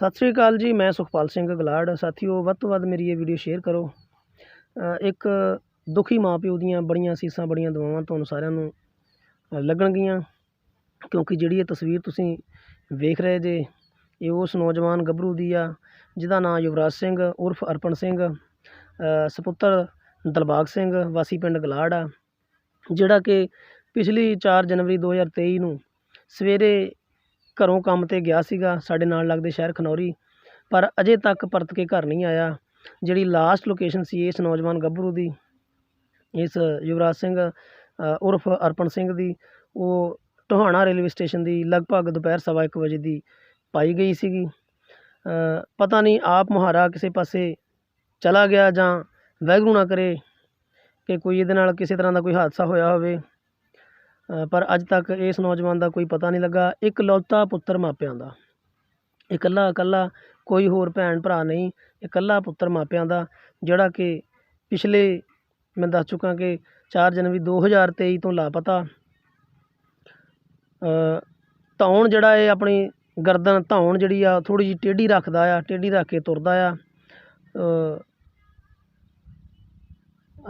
ਸਤਿ ਸ਼੍ਰੀ ਅਕਾਲ ਜੀ ਮੈਂ ਸੁਖਪਾਲ ਸਿੰਘ ਗਲਾੜ। ਸਾਥੀਓ ਵੱਧ ਤੋਂ ਵੱਧ ਮੇਰੀ ਇਹ ਵੀਡੀਓ ਸ਼ੇਅਰ ਕਰੋ। ਇੱਕ ਦੁਖੀ ਮਾਂ ਪਿਓ ਦੀਆਂ ਬੜੀਆਂ ਸੀਸਾਂ ਬੜੀਆਂ ਦੁਆਵਾਂ ਤੁਹਾਨੂੰ ਸਾਰਿਆਂ ਨੂੰ ਲੱਗਣਗੀਆਂ। ਕਿਉਂਕਿ ਜਿਹੜੀ ਇਹ ਤਸਵੀਰ ਤੁਸੀਂ ਵੇਖ ਰਹੇ ਜੇ ਇਹ ਉਸ ਨੌਜਵਾਨ ਗੱਭਰੂ ਦੀ ਆ ਜਿਹਦਾ ਨਾਮ ਯੁਵਰਾਜ ਸਿੰਘ ਉਰਫ ਅਰਪਣ ਸਿੰਘ ਅ, ਸਪੁੱਤਰ ਦਲਬਾਗ ਸਿੰਘ ਵਾਸੀ ਪਿੰਡ ਗਲਾੜ ਆ। ਜਿਹੜਾ ਕਿ ਪਿਛਲੀ 4 ਜਨਵਰੀ 2023 ਨੂੰ ਸਵੇਰੇ ਘਰੋਂ ਕੰਮ ਤੇ ਗਿਆ ਸੀਗਾ, ਸਾਡੇ ਨਾਲ ਲੱਗਦੇ ਸ਼ਹਿਰ ਖਨੌਰੀ, ਪਰ ਅਜੇ ਤੱਕ ਪਰਤ ਕੇ ਘਰ ਨਹੀਂ ਆਇਆ। ਜਿਹੜੀ ਲਾਸਟ ਲੋਕੇਸ਼ਨ ਸੀ ਇਸ ਨੌਜਵਾਨ ਗੱਭਰੂ ਦੀ, ਇਸ ਯੁਵਰਾਜ ਸਿੰਘ ਉਰਫ ਅਰਪਣ ਸਿੰਘ ਦੀ, ਉਹ ਟੋਹਾਣਾ ਰੇਲਵੇ ਸਟੇਸ਼ਨ ਦੀ ਲਗਭਗ ਦੁਪਹਿਰ ਸਵਾ ਇੱਕ ਵਜੇ ਦੀ ਪਾਈ ਗਈ ਸੀਗੀ। ਪਤਾ ਨਹੀਂ ਆਪ ਮੁਹਾਰਾ ਕਿਸੇ ਪਾਸੇ ਚਲਾ ਗਿਆ ਜਾਂ ਵਾਹਿਗੁਰੂ ਨਾ ਕਰੇ ਕਿ ਕੋਈ ਇਹਦੇ ਨਾਲ ਕਿਸੇ ਤਰ੍ਹਾਂ ਦਾ ਕੋਈ ਹਾਦਸਾ ਹੋਇਆ ਹੋਵੇ। ਪਰ ਅੱਜ ਤੱਕ ਇਸ ਨੌਜਵਾਨ ਦਾ ਕੋਈ ਪਤਾ ਨਹੀਂ ਲੱਗਾ। ਇਕਲੌਤਾ ਪੁੱਤਰ ਮਾਪਿਆਂ ਦਾ। ਇਕੱਲਾ ਇਕੱਲਾ ਕੋਈ ਹੋਰ ਭੈਣ ਭਰਾ ਨਹੀਂ, ਇਕੱਲਾ ਪੁੱਤਰ ਮਾਪਿਆਂ ਦਾ, ਜਿਹੜਾ ਕਿ ਪਿਛਲੇ, ਮੈਂ ਦੱਸ ਚੁੱਕਾ ਕਿ 4 ਜਨਵਰੀ 2023 ਤੋਂ ਲਾਪਤਾ। ਧੌਣ ਜਿਹੜਾ ਇਹ ਆਪਣੀ ਗਰਦਨ ਧੌਣ ਜਿਹੜੀ ਆ ਥੋੜੀ ਜਿਹੀ ਟੇਢੀ ਰੱਖਦਾ ਆ, ਟੇਢੀ ਰੱਖ ਕੇ ਤੁਰਦਾ ਆ।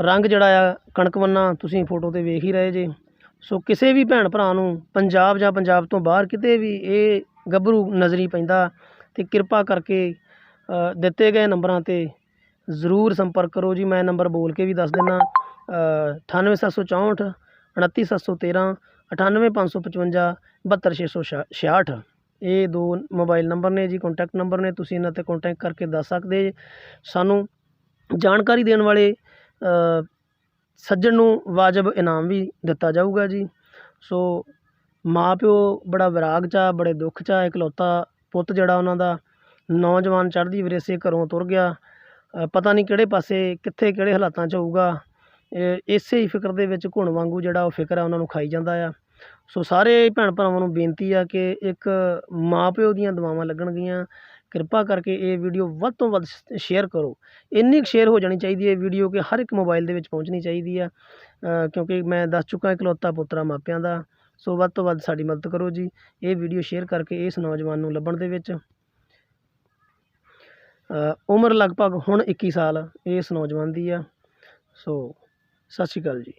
ਰੰਗ ਜਿਹੜਾ ਆ ਕਣਕਵੰਨਾ ਤੁਸੀਂ ਫੋਟੋ ਤੇ ਵੇਖ ਹੀ ਰਹੇ ਜੇ। ਸੋ ਕਿਸੇ ਵੀ ਭੈਣ ਭਰਾ ਨੂੰ ਪੰਜਾਬ ਜਾਂ ਪੰਜਾਬ ਤੋਂ ਬਾਹਰ ਕਿਤੇ ਵੀ ਇਹ ਗੱਭਰੂ ਨਜ਼ਰੀ ਪੈਂਦਾ ਤੇ ਕਿਰਪਾ ਕਰਕੇ ਦਿੱਤੇ ਗਏ ਨੰਬਰਾਂ ਤੇ ਜ਼ਰੂਰ ਸੰਪਰਕ ਕਰੋ ਜੀ। ਮੈਂ ਨੰਬਰ ਬੋਲ ਕੇ ਵੀ ਦੱਸ ਦਿੰਦਾ 98764 29713 98555 72666 ਇਹ ਦੋ ਮੋਬਾਈਲ ਨੰਬਰ ਨੇ ਜੀ ਕੰਟੈਕਟ ਨੰਬਰ ਨੇ, ਤੁਸੀਂ ਇਹਨਾਂ ਤੇ ਕੰਟੈਕਟ ਕਰਕੇ ਦੱਸ ਸਕਦੇ ਸਾਨੂੰ ਜਾਣਕਾਰੀ ਦੇਣ ਵਾਲੇ ਸੱਜਣ ਨੂੰ ਵਾਜਬ ਇਨਾਮ ਵੀ ਦਿੱਤਾ ਜਾਊਗਾ ਜੀ। ਸੋ ਮਾਂ ਪਿਓ ਬੜਾ ਵਿਰਾਗ 'ਚ ਆ, ਬੜੇ ਦੁੱਖ 'ਚ ਆ, ਇਕਲੌਤਾ ਪੁੱਤ ਜਿਹੜਾ ਉਹਨਾਂ ਦਾ ਨੌਜਵਾਨ ਚੜ੍ਹਦੀ ਵਿਰੇਸੇ ਘਰੋਂ ਤੁਰ ਗਿਆ। ਪਤਾ ਨਹੀਂ ਕਿਹੜੇ ਪਾਸੇ, ਕਿੱਥੇ ਕਿਹੜੇ ਹਾਲਾਤਾਂ 'ਚ ਹੋਊਗਾ। ਇਸੇ ਹੀ ਫਿਕਰ ਦੇ ਵਿੱਚ ਘੁਣ ਵਾਂਗੂ ਜਿਹੜਾ ਉਹ ਫਿਕਰ ਆ, ਉਹਨਾਂ ਨੂੰ ਖਾਈ ਜਾਂਦਾ ਆ। ਸੋ ਸਾਰੇ ਭੈਣ ਭਰਾਵਾਂ ਨੂੰ ਬੇਨਤੀ ਆ ਕਿ ਇੱਕ ਮਾਂ ਪਿਓ ਦੀਆਂ ਦੁਆਵਾਂ ਲੱਗਣਗੀਆਂ। ਕਿਰਪਾ ਕਰਕੇ ਇਹ ਵੀਡੀਓ ਵੱਧ ਤੋਂ ਵੱਧ ਸ਼ੇਅਰ ਕਰੋ। ਇੰਨੀ ਸ਼ੇਅਰ ਹੋ ਜਾਣੀ ਚਾਹੀਦੀ ਹੈ ਵੀਡੀਓ ਕਿ ਹਰ ਇੱਕ ਮੋਬਾਈਲ ਦੇ ਵਿੱਚ ਪਹੁੰਚਣੀ ਚਾਹੀਦੀ ਆ। ਕਿਉਂਕਿ ਮੈਂ ਦੱਸ ਚੁੱਕਾ ਇਕਲੌਤਾ ਪੁੱਤਰਾ ਮਾਪਿਆਂ ਦਾ, ਸੋ ਵੱਧ ਤੋਂ ਵੱਧ ਸਾਡੀ ਮਦਦ ਕਰੋ ਜੀ, ਇਹ ਵੀਡੀਓ ਸ਼ੇਅਰ ਕਰਕੇ ਇਸ ਨੌਜਵਾਨ ਨੂੰ ਲੱਭਣ ਦੇ ਵਿੱਚ। ਉਮਰ ਲਗਭਗ ਹੁਣ 21 ਸਾਲ ਇਸ ਨੌਜਵਾਨ ਦੀ ਆ, ਸੋ ਸਤਿ ਸ਼੍ਰੀ ਅਕਾਲ ਜੀ।